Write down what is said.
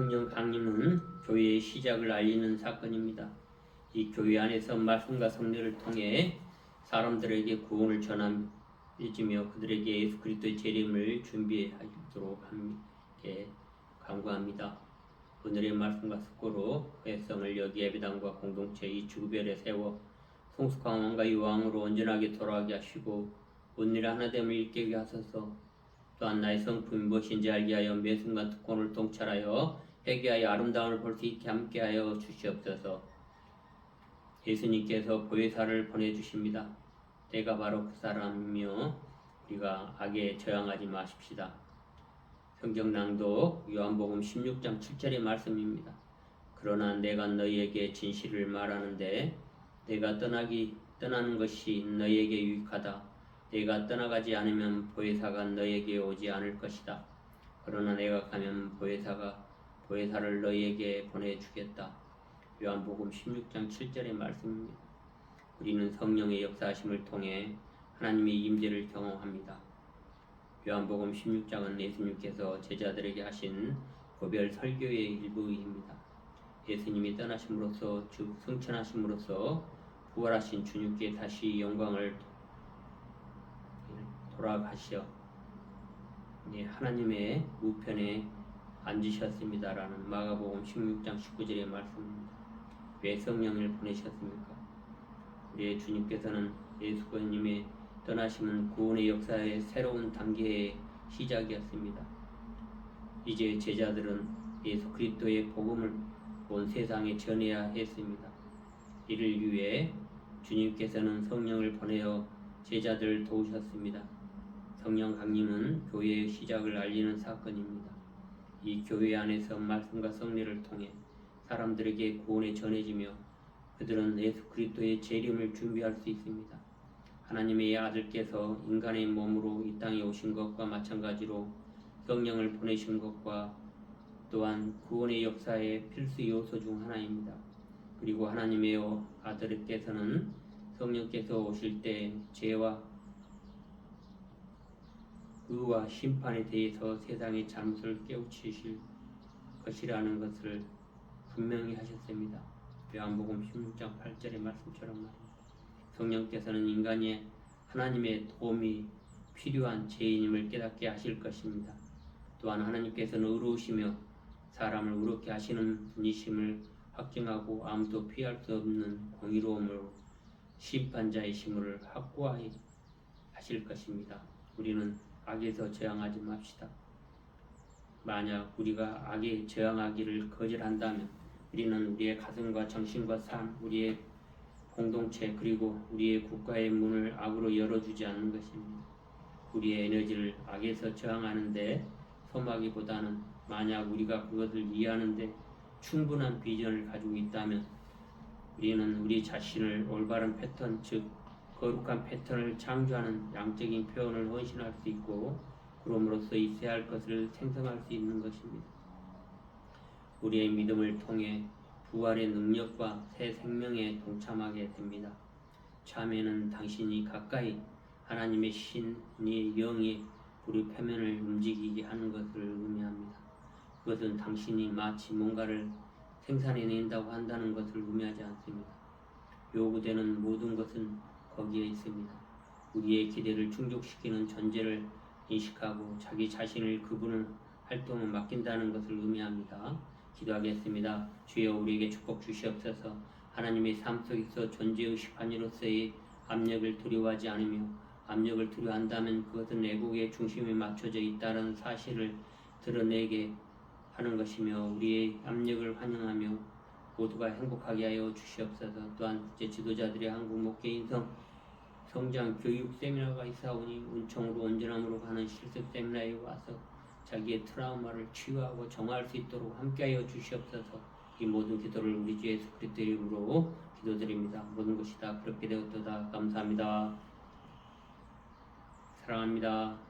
성령 강림은 교회의 시작을 알리는 사건입니다. 이 교회 안에서 말씀과 성례를 통해 사람들에게 구원을 전하며 그들에게 예수 그리스도의 재림을 준비하도록 함께 간구합니다. 오늘의 말씀과 숙고로 회성을 여기 예배당과 공동체 이 주구별에 세워 성숙한 왕과 유왕으로 온전하게 돌아가게 하시고 온일 하나됨을 일깨게 하소서 또한 나의 성품이 무엇인지 알게 하여 매 순간 특권을 통찰하여 회개하여 아름다움을 볼 수 있게 함께하여 주시옵소서 예수님께서 보혜사를 보내주십니다. 내가 바로 그 사람이며 우리가 악에 저항하지 마십시다. 성경 낭독 요한복음 16장 7절의 말씀입니다. 그러나 내가 너희에게 진실을 말하는데 내가 떠나기 떠나는 것이 너희에게 유익하다. 내가 떠나가지 않으면 보혜사가 너희에게 오지 않을 것이다. 그러나 내가 가면 보혜사가 보혜사를 너희에게 보내주겠다. 요한복음 16장 7절의 말씀입니다. 우리는 성령의 역사하심을 통해 하나님의 임재를 경험합니다. 요한복음 16장은 예수님께서 제자들에게 하신 고별 설교의 일부입니다. 예수님이 떠나심으로써 즉 승천하심으로써 부활하신 주님께 다시 영광을 돌아가시어 예, 하나님의 우편에 앉으셨습니다라는 마가복음 16장 19절의 말씀입니다. 왜 성령을 보내셨습니까? 우리의 주님께서는 예수님의 떠나심은 구원의 역사의 새로운 단계의 시작이었습니다. 이제 제자들은 예수 그리스도의 복음을 온 세상에 전해야 했습니다. 이를 위해 주님께서는 성령을 보내어 제자들을 도우셨습니다. 성령 강림은 교회의 시작을 알리는 사건입니다. 이 교회 안에서 말씀과 성례를 통해 사람들에게 구원이 전해지며 그들은 예수 그리스도의 재림을 준비할 수 있습니다. 하나님의 아들께서 인간의 몸으로 이 땅에 오신 것과 마찬가지로 성령을 보내신 것과 또한 구원의 역사의 필수 요소 중 하나입니다. 그리고 하나님의 아들께서는 성령께서 오실 때 죄와 의와 심판에 대해서 세상의 잘못을 깨우치실 것이라는 것을 분명히 하셨습니다. 요한복음 16장 8절의 말씀처럼 말입니다. 성령께서는 인간이 하나님의 도움이 필요한 죄인임을 깨닫게 하실 것입니다. 또한 하나님께서는 의로우시며 사람을 의롭게 하시는 분이심을 확증하고 아무도 피할 수 없는 공의로움으로 심판자이심을 확고하게 하실 것입니다. 우리는 악에서 저항하지 맙시다. 만약 우리가 악에 저항하기를 거절한다면 우리는 우리의 가슴과 정신과 삶, 우리의 공동체 그리고 우리의 국가의 문을 악으로 열어주지 않는 것입니다. 우리의 에너지를 악에서 저항하는데 소마기보다는 만약 우리가 그것을 이해하는데 충분한 비전을 가지고 있다면 우리는 우리 자신을 올바른 패턴 즉 거룩한 패턴을 창조하는 양적인 표현을 헌신할 수 있고 그럼으로써 있어야 할 것을 생성할 수 있는 것입니다. 우리의 믿음을 통해 부활의 능력과 새 생명에 동참하게 됩니다. 참에는 당신이 가까이 하나님의 신이 영이 우리 표면을 움직이게 하는 것을 의미합니다. 그것은 당신이 마치 뭔가를 생산해낸다고 한다는 것을 의미하지 않습니다. 요구되는 모든 것은 거기에 있습니다. 우리의 기대를 충족시키는 존재를 인식하고 자기 자신을 그분을 활동을 맡긴다는 것을 의미합니다. 기도하겠습니다. 주여 우리에게 축복 주시옵소서. 하나님의 삶 속에서 존재의식한 이로서의 압력을 두려워하지 않으며 압력을 두려워한다면 그것은 애국의 중심에 맞춰져 있다는 사실을 드러내게 하는 것이며 우리의 압력을 환영하며 모두가 행복하게 하여 주시옵소서. 또한 제 지도자들의 한국 목회 인 성 성장 교육 세미나가 있사오니 은총으로 온전함으로 가는 실습 세미나에 와서 자기의 트라우마를 치유하고 정화할 수 있도록 함께하여 주시옵소서. 이 모든 기도를 우리 주 예수 그리스도 이름으로 기도드립니다. 모든 것이 다 그렇게 되었도다. 감사합니다. 사랑합니다.